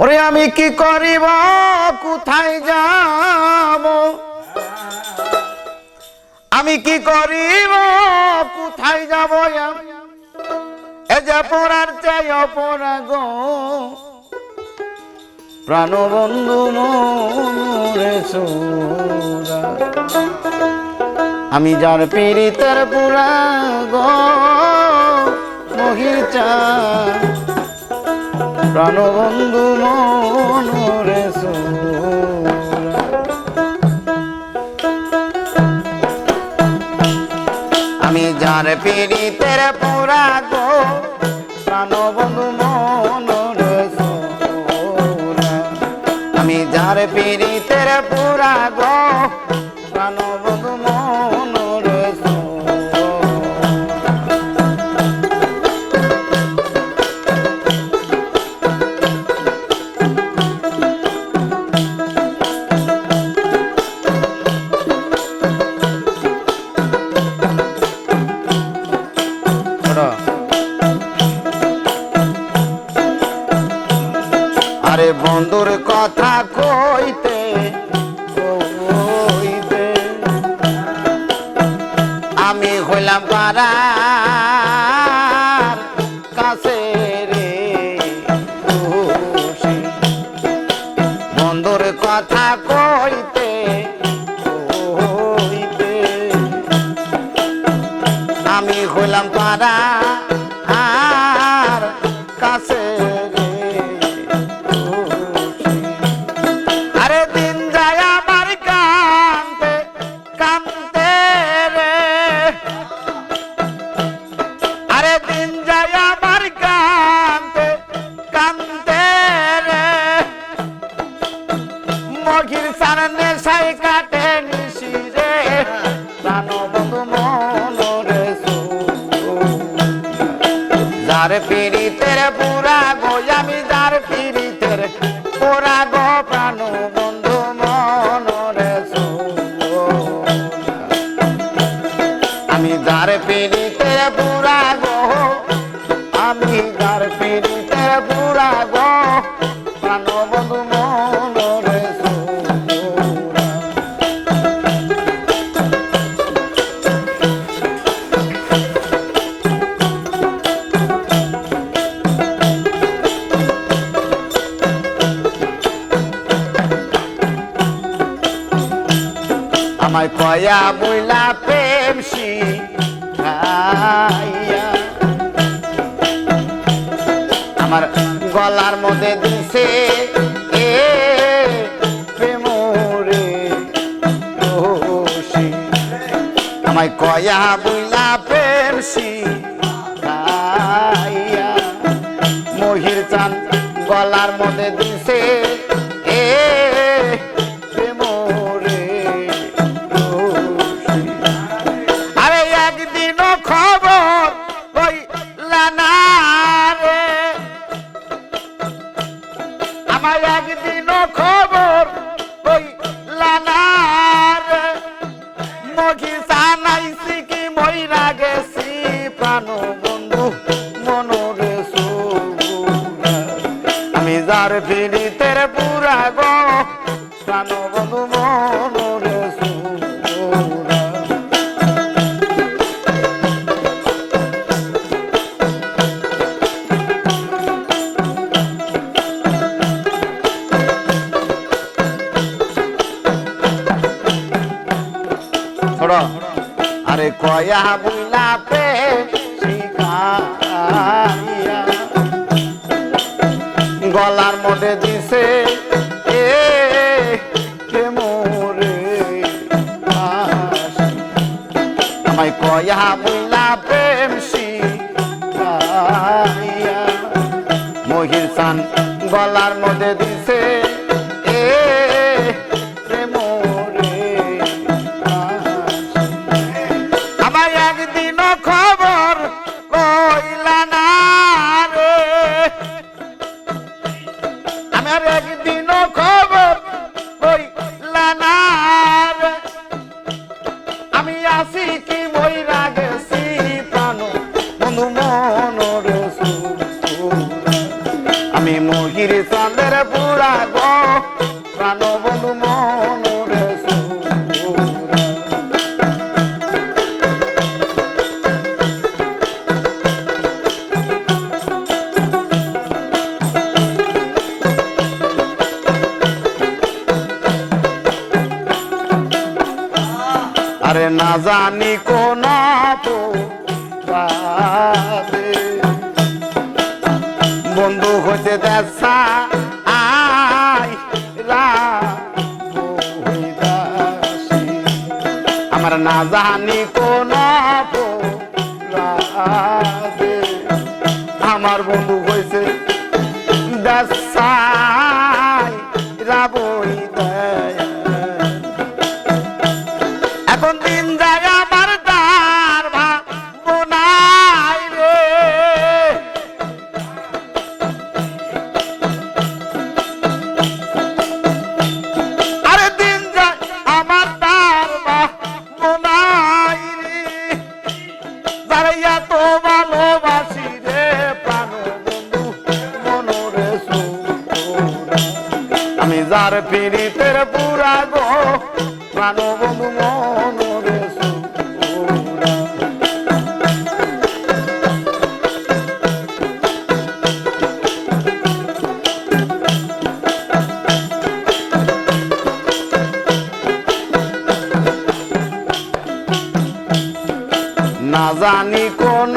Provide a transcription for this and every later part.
ওরে আমি কি করিব? কোথায় যাব? আমি কি করিব? কোথায় যাব এ? যে পড়ার চাই অপরা গো। প্রাণবন্ধু মরে আমি যার পীড়িতের পুরা গো, মহির চা প্রাণবন্ধু মনরে আমি যার পীড়িতের পুরা গো প্রাণবন্ধু মনরে আমি যার পীড়িতের আরে বন্ধুর কথা কইতে কইতে আমি হইলাম পাড়ার কাছে রে। বন্ধুর কথা কইতে কইতে আমি হইলাম পাড়া যার পীড়িতের পুরা গো আমি যার আমায় কয়া বইলা প্রেম শিখাইয়া আমার গলার মধ্যে দিছে এ রশি। আমায় কয়া বইলা প্রেম শিখাইয়া মহির চান গলার মধ্যে দিছে যার পুরা গো। প্রাণ বন্ধু মনরে আরে কয়া বুলা পে শিখাইয়া গলার মধ্যে দিছে এ মোরে আমায় কয়া বুইলা প্রেম মহির সান গলার মধ্যে দিছে প্রাণের পুরা গো প্রাণ বন্ধু আরে না জানি কোন অপরাধে বন্ধু হইতে দেখা আমার না জানি কোন আমার বন্ধু হয়েছে দেশাই আমি যার পীড়িতের পুরা গো প্রাণ বন্ধু মনরে সুরা না জানি কোন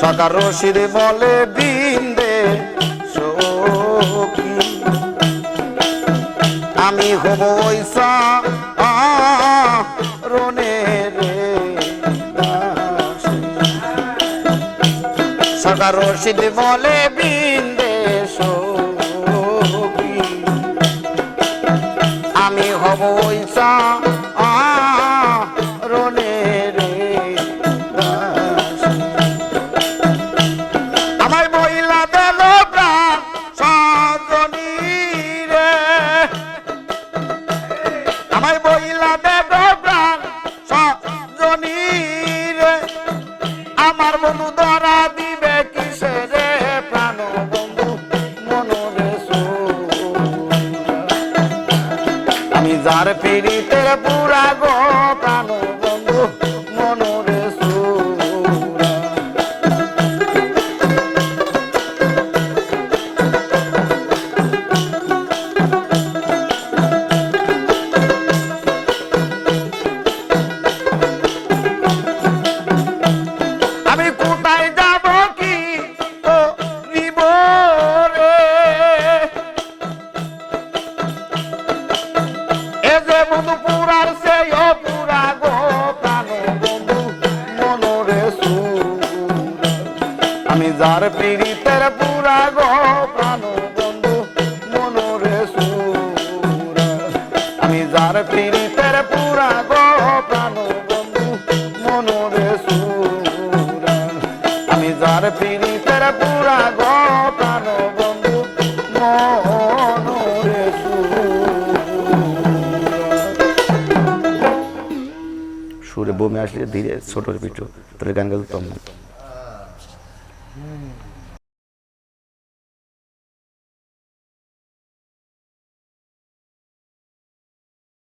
সকার রশিদ বলে বিন্দে আমি হব রনে রে সকার রশিদ বলে বিন্দে আমি হব ঐসা আমি যার পিড়িতে পুরা গো প্রাণ আমি যার পীড়িতের পুরা গো প্রাণ বন্ধু মনরে সুর। আমি যার পীড়িতের পুরা গো প্রাণ বন্ধু মনরে সুর। আমি যার পীড়িতের পুরা গো সুরে। বমি আসলে ধীরে ছোট পিঠু তোর গান গাইতো